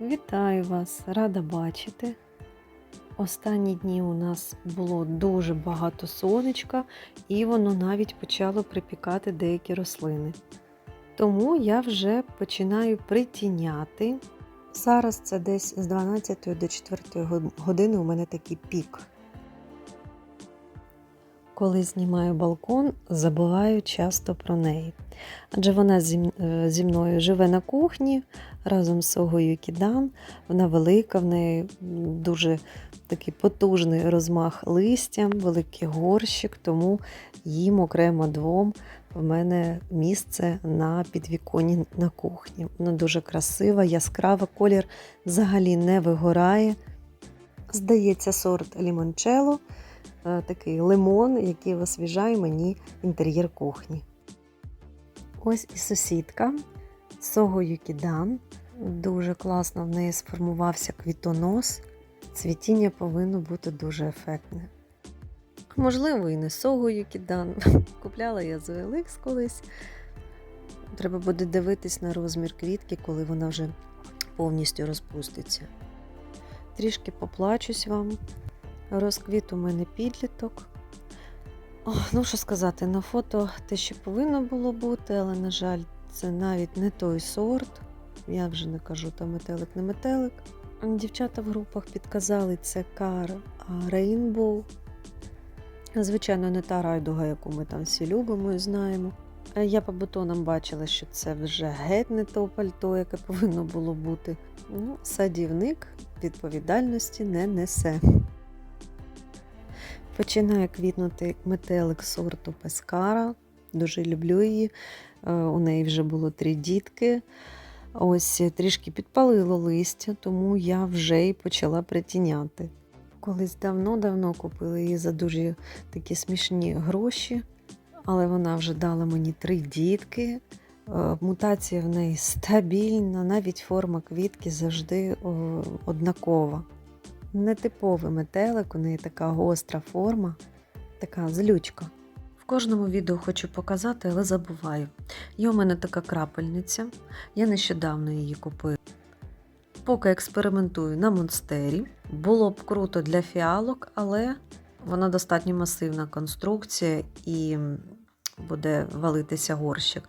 Вітаю вас, рада бачити. Останні дні у нас було дуже багато сонечка, і воно навіть почало припікати деякі рослини. Тому я вже починаю притіняти. Зараз це десь з 12 до 4 години у мене такий пік. Коли знімаю балкон, забуваю часто про неї. Адже вона зі, е, мною живе на кухні разом з Согою Кідан. Вона велика, в неї дуже такий потужний розмах листям, великий горщик, тому їм окремо двом в мене місце на підвіконні на кухні. Вона дуже красива, яскрава, колір взагалі не вигорає. Здається, сорт лімончело, такий лимон, який освіжає мені інтер'єр кухні. Ось і сусідка Сого Юкідан. Дуже класно в неї сформувався квітонос. Цвітіння повинно бути дуже ефектне. Можливо, і не Сого Юкідан. Купляла я з OLX колись. Треба буде дивитись на розмір квітки, коли вона вже повністю розпуститься. Трішки поплачусь вам. Розквіт у мене підліток. О, ну, що сказати, на фото те, що повинно було бути, але, на жаль, це навіть не той сорт. Я вже не кажу, там метелик, не метелик. Дівчата в групах підказали, це кар Rainbow. Звичайно, не та райдуга, яку ми там всі любимо і знаємо. Я по бутонам бачила, що це вже геть не то пальто, яке повинно було бути. Ну, садівник відповідальності не несе. Починає квітнути метелик сорту Пескара. Дуже люблю її. Е, У неї вже було три дітки. Ось е, трішки підпалило листя, тому я вже й почала притіняти. Колись давно-давно купила її за дуже такі смішні гроші, але вона вже дала мені три дітки. Е, Мутація в неї стабільна, навіть форма квітки завжди однакова. Нетиповий метелик, у неї така гостра форма, така злючка. В кожному відео хочу показати, але забуваю. Є у мене така крапельниця, я нещодавно її купила. Поки експериментую на монстері. Було б круто для фіалок, але вона достатньо масивна конструкція і буде валитися горщик.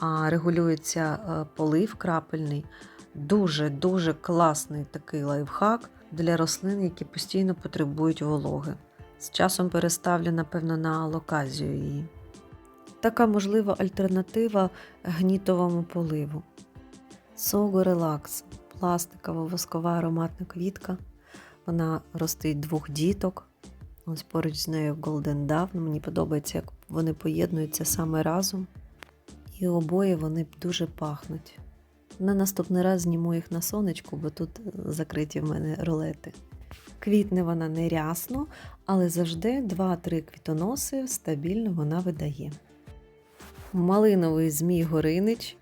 А регулюється е, полив крапельний. Дуже-дуже класний такий лайфхак для рослин, які постійно потребують вологи. З часом переставлю, напевно, на локазію її. Така можлива альтернатива гнітовому поливу. Сого Relax пластикова воскова ароматна квітка. Вона ростить двох діток. Ось поруч з нею Golden Dove. Ну, Мені подобається, як вони поєднуються саме разом. І обоє вони дуже пахнуть. На наступний раз зніму їх на сонечку, бо тут закриті в мене ролети. Квітне вона не рясно, але завжди 2-3 квітоноси стабільно вона видає. Малиновий змій Горинич.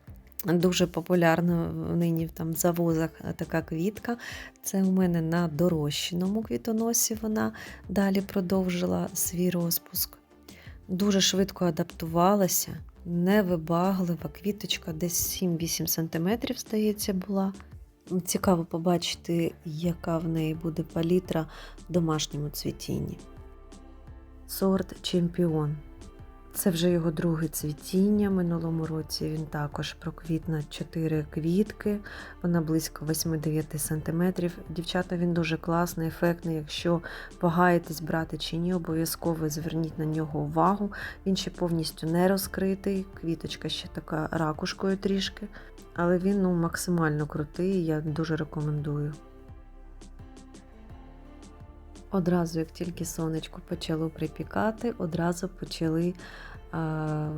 Дуже популярна нині там в завозах така квітка. Це у мене на дорощеному квітоносі вона далі продовжила свій розпуск. Дуже швидко адаптувалася, невибаглива квіточка, десь 7-8 см, здається, була. Цікаво побачити, яка в неї буде палітра в домашньому цвітінні. Сорт Чемпіон. Це вже його друге цвітіння. Минулому році він також проквітна 4 квітки, вона близько 8-9 см. Дівчата, він дуже класний, ефектний. Якщо вагаєтесь брати чи ні, обов'язково зверніть на нього увагу. Він ще повністю не розкритий, квіточка ще така ракушкою трішки, але він ну, максимально крутий, я дуже рекомендую. Одразу, як тільки сонечко почало припікати, одразу почали а,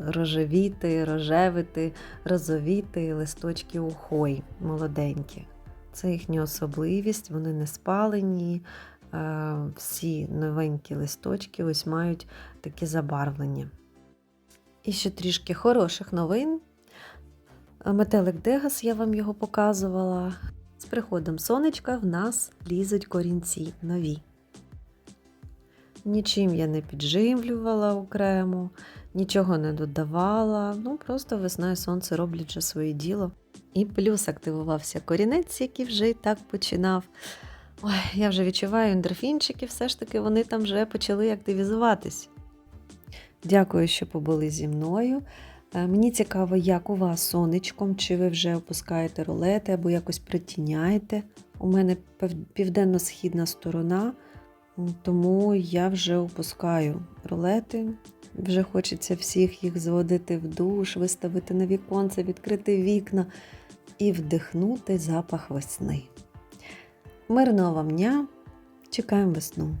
рожевіти, рожевити, розовіти листочки ухой молоденькі. Це їхня особливість, вони не спалені. а, Всі новенькі листочки ось мають такі забарвлення. І ще трішки хороших новин. Метелик Дегас, я вам його показувала. З приходом сонечка в нас лізуть корінці нові. Нічим я не підживлювала окремо, нічого не додавала. Ну, просто весна і сонце роблять вже своє діло. І плюс активувався корінець, який вже і так починав. Ой, я вже відчуваю ендорфінчики, все ж таки вони там вже почали активізуватись. Дякую, що побули зі мною. Е, Мені цікаво, як у вас сонечком, чи ви вже опускаєте ролети або якось притіняєте. У мене південно-східна сторона, тому я вже опускаю ролети. Вже хочеться всіх їх зводити в душ, виставити на віконце, відкрити вікна і вдихнути запах весни. Мирного вам дня! Чекаємо весну!